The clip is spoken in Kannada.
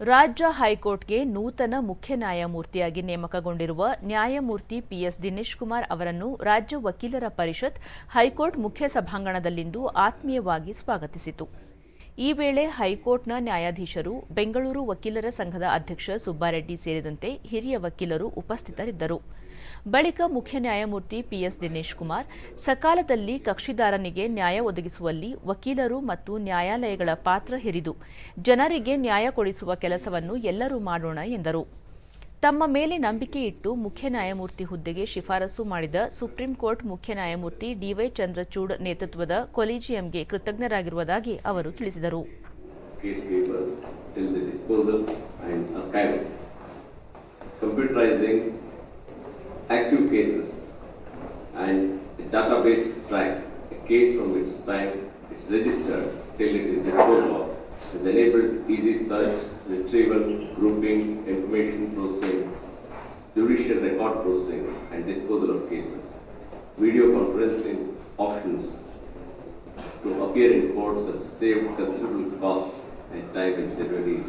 ರಾಜ್ಯ ಹೈಕೋರ್ಟ್ಗೆ ನೂತನ ಮುಖ್ಯ ನ್ಯಾಯಮೂರ್ತಿಯಾಗಿ ನೇಮಕಗೊಂಡಿರುವ ನ್ಯಾಯಮೂರ್ತಿ ಪಿಎಸ್ ದಿನೇಶ್ ಕುಮಾರ್ ಅವರನ್ನು ರಾಜ್ಯ ವಕೀಲರ ಪರಿಷತ್ ಹೈಕೋರ್ಟ್ ಮುಖ್ಯ ಸಭಾಂಗಣದಲ್ಲಿಂದು ಆತ್ಮೀಯವಾಗಿ ಸ್ವಾಗತಿಸಿತು. ಈ ವೇಳೆ ಹೈಕೋರ್ಟ್ನ ನ್ಯಾಯಾಧೀಶರು, ಬೆಂಗಳೂರು ವಕೀಲರ ಸಂಘದ ಅಧ್ಯಕ್ಷ ಸುಬ್ಬಾರೆಡ್ಡಿ ಸೇರಿದಂತೆ ಹಿರಿಯ ವಕೀಲರು ಉಪಸ್ಥಿತರಿದ್ದರು. ಬಳಿಕ ಮುಖ್ಯ ನ್ಯಾಯಮೂರ್ತಿ ಪಿಎಸ್ ದಿನೇಶ್ ಕುಮಾರ್, ಸಕಾಲದಲ್ಲಿ ಕಕ್ಷಿದಾರನಿಗೆ ನ್ಯಾಯ ಒದಗಿಸುವಲ್ಲಿ ವಕೀಲರು ಮತ್ತು ನ್ಯಾಯಾಲಯಗಳ ಪಾತ್ರ ಹಿರಿದು, ಜನರಿಗೆ ನ್ಯಾಯ ಕೊಡಿಸುವ ಕೆಲಸವನ್ನು ಎಲ್ಲರೂ ಮಾಡೋಣ ಎಂದರು. ತಮ್ಮ ಮೇಲೆ ನಂಬಿಕೆ ಇಟ್ಟು ಮುಖ್ಯ ನ್ಯಾಯಮೂರ್ತಿ ಹುದ್ದೆಗೆ ಶಿಫಾರಸು ಮಾಡಿದ ಸುಪ್ರೀಂ ಕೋರ್ಟ್ ಮುಖ್ಯ ನ್ಯಾಯಮೂರ್ತಿ ಡಿವೈ ಚಂದ್ರಚೂಡ್ ನೇತೃತ್ವದ ಕೊಲಿಜಿಯಂಗೆ ಕೃತಜ್ಞರಾಗಿರುವುದಾಗಿ ಅವರು ತಿಳಿಸಿದರು. Has enabled easy search, retrieval, grouping, information processing, judicial record processing and disposal of cases. Video conferencing options to appear in courts have saved considerable cost and time in delivery